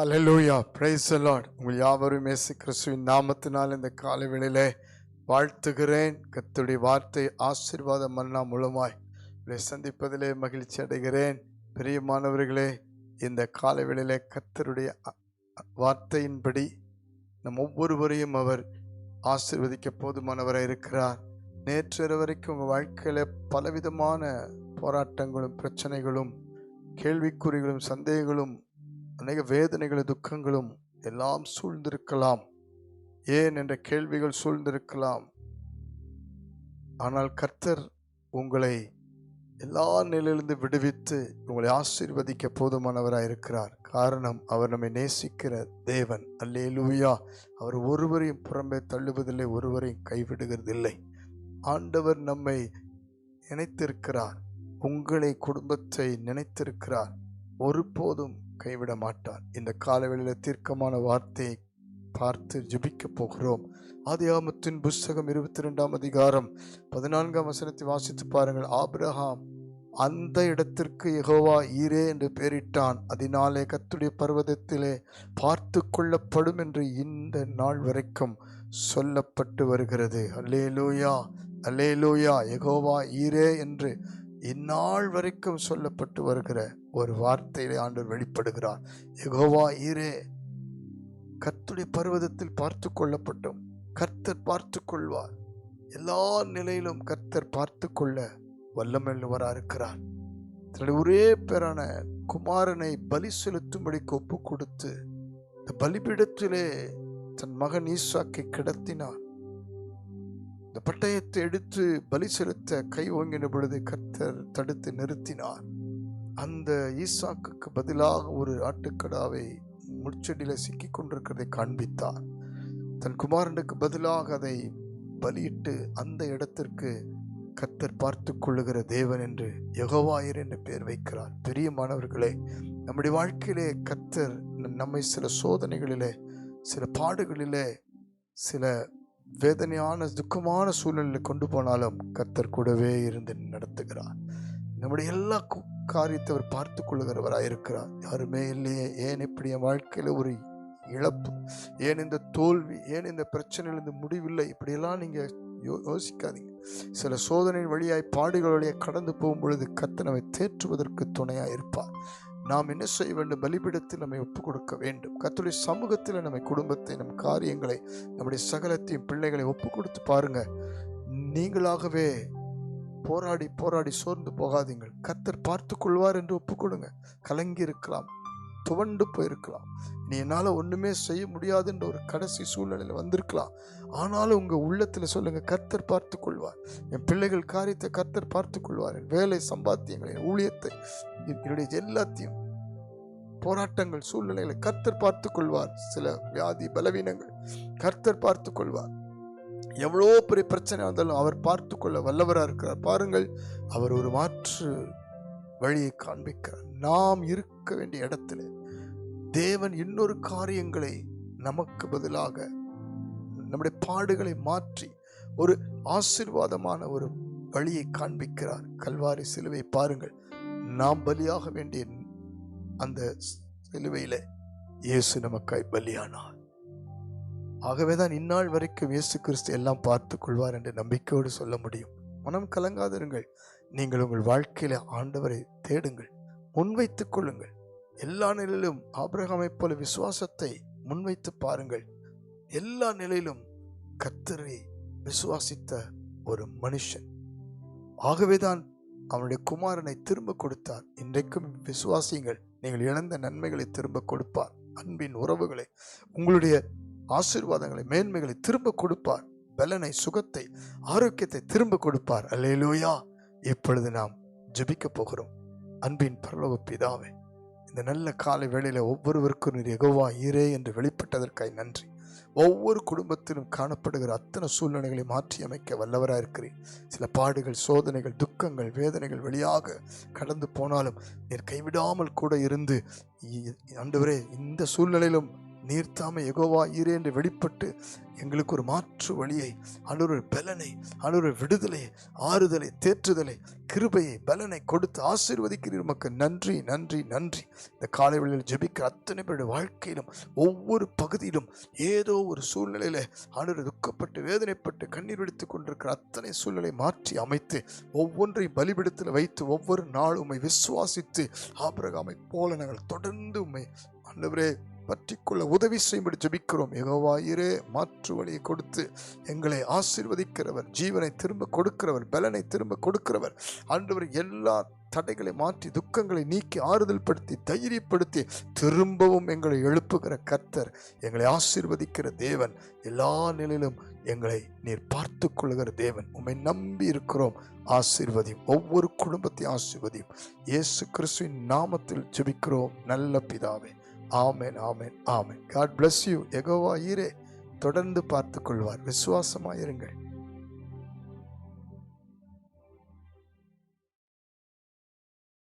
Hallelujah price Lord உங்கள் யாவரும் இயேசு கிறிஸ்துவின் நாமத்தினால் இந்த காலை வேளையிலே வாழ்த்துகிறேன். கத்துடைய வார்த்தை ஆசீர்வாத மன்னா மூலமாய் உங்களை சந்திப்பதிலே மகிழ்ச்சி அடைகிறேன். பிரியமானவர்களே இந்த காலை வேளையிலே கத்தருடைய வார்த்தையின்படி நம் ஒவ்வொருவரையும் அவர் ஆசிர்வதிக்க போதுமானவராக இருக்கிறார். நேற்று வரைக்கும் உங்கள் வாழ்க்கையில் பலவிதமான போராட்டங்களும் பிரச்சனைகளும் கேள்விக்குறிகளும் சந்தேகங்களும் அநேக வேதனைகளும் துக்கங்களும் எல்லாம் சூழ்ந்திருக்கலாம். ஏன் என்ற கேள்விகள் சூழ்ந்திருக்கலாம். ஆனால் கர்த்தர் உங்களை எல்லா நிலையிலிருந்து விடுவித்து உங்களை ஆசீர்வதிக்க போதுமானவராக இருக்கிறார். காரணம் அவர் நம்மை நேசிக்கிற தேவன். அல்லே லூயா அவர் ஒருவரையும் புறம்பே தள்ளுவதில்லை ஒருவரையும் கைவிடுகிறதில்லை. ஆண்டவர் நம்மை நினைத்திருக்கிறார். உங்களை குடும்பத்தை நினைத்திருக்கிறார். ஒருபோதும் கைவிட மாட்டார் இந்த காலவெளியில் தீர்க்கமான வார்த்தையை பார்த்து ஜெபிக்க போகிறோம். ஆதியாமத்தின் புஸ்தகம் இருபத்தி ரெண்டாம் அதிகாரம் பதினான்காம் வசனத்தை வாசித்து பாருங்கள். ஆப்ரஹாம் அந்த இடத்திற்கு எகோவா ஈரே என்று பெயரிட்டான் அதனாலே கத்துடைய பர்வதத்திலே பார்த்து கொள்ளப்படும் என்று இந்த நாள் வரைக்கும் சொல்லப்பட்டு வருகிறது. அல்லேலூயா அல்லேலூயா எகோவா ஈரே என்று இந்நாள் வரைக்கும் சொல்லப்பட்டு வருகிற ஒரு வார்த்தையிலே ஆண்டவர் வெளிப்படுகிறார். எகோவா ஈரே கர்த்துடைய பர்வதத்தில் பார்த்து கொள்ளப்பட்டோம். கர்த்தர் பார்த்து கொள்வார். எல்லா நிலையிலும் கர்த்தர் பார்த்து கொள்ள வல்லமல்லவராக இருக்கிறார் தன்னுடைய ஒரே பேரான குமாரனை பலி செலுத்தும்படிக்கு ஒப்பு கொடுத்து இந்த பலிபீடத்திலே தன் மகன் ஈசாக்கை கிடத்தினார். இந்த பட்டயத்தை எடுத்து பலி செலுத்த கை ஓங்கின பொழுது கர்த்தர் தடுத்து நிறுத்தினார். அந்த ஈசாக்குக்கு பதிலாக ஒரு ஆட்டுக்கடாவை முட்செடியில சிக்கி கொண்டிருக்கிறதை காண்பித்தார். தன் குமாரனுக்கு பதிலாக அதை பலியிட்டு அந்த இடத்திற்கு கர்த்தர் பார்த்து கொள்ளுகிற தேவன் என்று யெகோவாயர் என்று பெயர் வைக்கிறார். பெரியமானவர்களே நம்முடைய வாழ்க்கையிலே கர்த்தர் நம்மை சில சோதனைகளிலே சில பாடுகளிலே சில வேதனையான துக்கமான சூழ்நிலையில் கொண்டு போனாலும் கர்த்தர் கூடவே இருந்து நடத்துகிறார். நம்முடைய எல்லா காரியத்தை அவர் பார்த்து கொள்ளுகிறவராக இருக்கிறார். யாருமே இல்லையே ஏன் இப்படி என் வாழ்க்கையில் ஒரு இழப்பு? ஏன் இந்த தோல்வி? ஏன் இந்த பிரச்சனையில் இந்த முடிவில்லை? இப்படியெல்லாம் நீங்கள் யோ யோசிக்காதீங்க. சில சோதனையின் வழியாய் பாடுகள் வழியாக கடந்து போகும் பொழுது கத்தனவை தேற்றுவதற்கு துணையாக இருப்பார். நாம் என்ன செய்ய வேண்டும்? பலிபீடத்தில் நம்மை ஒப்புக் கொடுக்க வேண்டும். கத்துடைய சமூகத்தில் நம்மை குடும்பத்தை நம் காரியங்களை நம்முடைய சகலத்தையும் பிள்ளைகளை ஒப்புக் கொடுத்து பாருங்க. நீங்களாகவே போராடி போராடி சோர்ந்து போகாதீங்கள். கத்தர் பார்த்து கொள்வார் என்று ஒப்புக்கொடுங்க. கலங்கி இருக்கலாம். துவண்டு போயிருக்கலாம். நீ என்னால் ஒன்றுமே செய்ய முடியாதுன்ற ஒரு கடைசி சூழ்நிலையில் வந்திருக்கலாம். ஆனாலும் உங்கள் உள்ளத்தில் சொல்லுங்கள் கர்த்தர் பார்த்து கொள்வார். என் பிள்ளைகள் காரியத்தை கர்த்தர் பார்த்து கொள்வார். என் வேலை சம்பாத்தியங்களை என் ஊழியத்தை என்னுடைய எல்லாத்தையும். போராட்டங்கள் சூழ்நிலைகளை கர்த்தர் பார்த்து கொள்வார். சில வியாதி பலவீனங்கள் கர்த்தர் பார்த்து கொள்வார். எவ்வளோ பெரிய பிரச்சனை வந்தாலும் அவர் பார்த்து கொள்ள வல்லவராக இருக்கிறார். பாருங்கள் அவர் ஒரு மாற்று வழியை காண்பிக்கிறார் நாம் இருக்க வேண்டிய இடத்துல தேவன் இன்னொரு காரியங்களை நமக்கு பதிலாக நம்முடைய பாடுகளை மாற்றி ஒரு ஆசீர்வாதமான ஒரு வழியை காண்பிக்கிறார். கல்வாரி சிலுவை பாருங்கள். நாம் பலியாக வேண்டிய அந்த சிலுவையில் இயேசு நமக்காய் பலியானார். ஆகவேதான் இந்நாள் வரைக்கும் இயேசு கிறிஸ்து எல்லாம் பார்த்து கொள்வார் என்று நம்பிக்கையோடு சொல்ல முடியும். மனம் கலங்காதிருங்கள். நீங்கள் உங்கள் வாழ்க்கையில் ஆண்டவரை தேடுங்கள் முன்வைத்துக் கொள்ளுங்கள். எல்லா நிலையிலும் ஆபிரகாமைப் போல விசுவாசத்தை முன்வைத்து பாருங்கள். எல்லா நிலையிலும் கத்தரை விசுவாசித்த ஒரு மனுஷன். ஆகவேதான் அவனுடைய குமாரனை திரும்ப கொடுத்தார். இன்றைக்கும் விசுவாசியுங்கள். நீங்கள் இழந்த நன்மைகளை திரும்ப கொடுப்பார். அன்பின் உறவுகளை உங்களுடைய ஆசீர்வாதங்களை மேன்மைகளை திரும்ப கொடுப்பார். பலனை சுகத்தை ஆரோக்கியத்தை திரும்ப கொடுப்பார். அல்லேலூயா! இப்பொழுது நாம் ஜபிக்க போகிறோம்? அன்பின் பரலோக பிதாவே இந்த நல்ல காலை வேளையில் ஒவ்வொருவருக்கும் நீர் எகோவா ஈரே என்று வெளிப்பட்டதற்காய் நன்றி. ஒவ்வொரு குடும்பத்திலும் காணப்படுகிற அத்தனை சூழ்நிலைகளை மாற்றி அமைக்க வல்லவராக இருக்கிறேன் சில பாடுகள் சோதனைகள் துக்கங்கள் வேதனைகள் வழியாக கடந்து போனாலும் நீர் கைவிடாமல் கூட இருந்து அன்றுவரே ஆண்டவரே இந்த சூழ்நிலையிலும் நீர் தாமே எகோவா ஈரே என்று வெளிப்பட்டு எங்களுக்கு ஒரு மாற்று வழியை அனுரு பலனை அனுரு விடுதலை ஆறுதலை தேற்றுதலை கிருபையை பலனை கொடுத்து ஆசீர்வதிக்கிறீர் மக்கள் நன்றி நன்றி நன்றி. இந்த காலை வேளையில் ஜெபிக்கிற அத்தனை பேருடைய வாழ்க்கையிலும் ஒவ்வொரு பகுதியிலும் ஏதோ ஒரு சூழ்நிலையில அனுரு துக்கப்பட்டு வேதனைப்பட்டு கண்ணீர் வெடித்து கொண்டிருக்கிற அத்தனை சூழ்நிலை மாற்றி அமைத்து ஒவ்வொன்றையும் பலிபிடத்தில் வைத்து ஒவ்வொரு நாளும் உண்மை விசுவாசித்து ஆபிரகாமை போல நாங்கள் தொடர்ந்து உண்மை ஆண்டவரே பற்றிக்கொள்ள உதவி செய்யும்படி ஜபிக்கிறோம். எகோவாயிரே மாற்று வழியை கொடுத்து எங்களை ஆசீர்வதிக்கிறவர் ஜீவனை திரும்ப கொடுக்கிறவர் பலனை திரும்ப கொடுக்கிறவர். ஆண்டவர் எல்லா தடைகளை மாற்றி துக்கங்களை நீக்கி ஆறுதல் படுத்தி தைரியப்படுத்தி திரும்பவும் எங்களை எழுப்புகிற கர்த்தர் எங்களை ஆசீர்வதிக்கிற தேவன். எல்லா நிலையிலும் எங்களை நீர் பார்த்து கொள்ளுகிற தேவன். உம்மை நம்பி இருக்கிறோம். ஆசீர்வதியும் ஒவ்வொரு குடும்பத்தையும் ஆசீர்வதியும். இயேசு கிறிஸ்துவின் நாமத்தில் ஜெபிக்கிறோம். நல்ல பிதாவே. ஆமென் ஆமென் ஆமென். காட் பிளஸ் யூ எகோவா ஈரே. தொடர்ந்து பார்த்து கொள்வார் விசுவாசமாயிருங்கள்.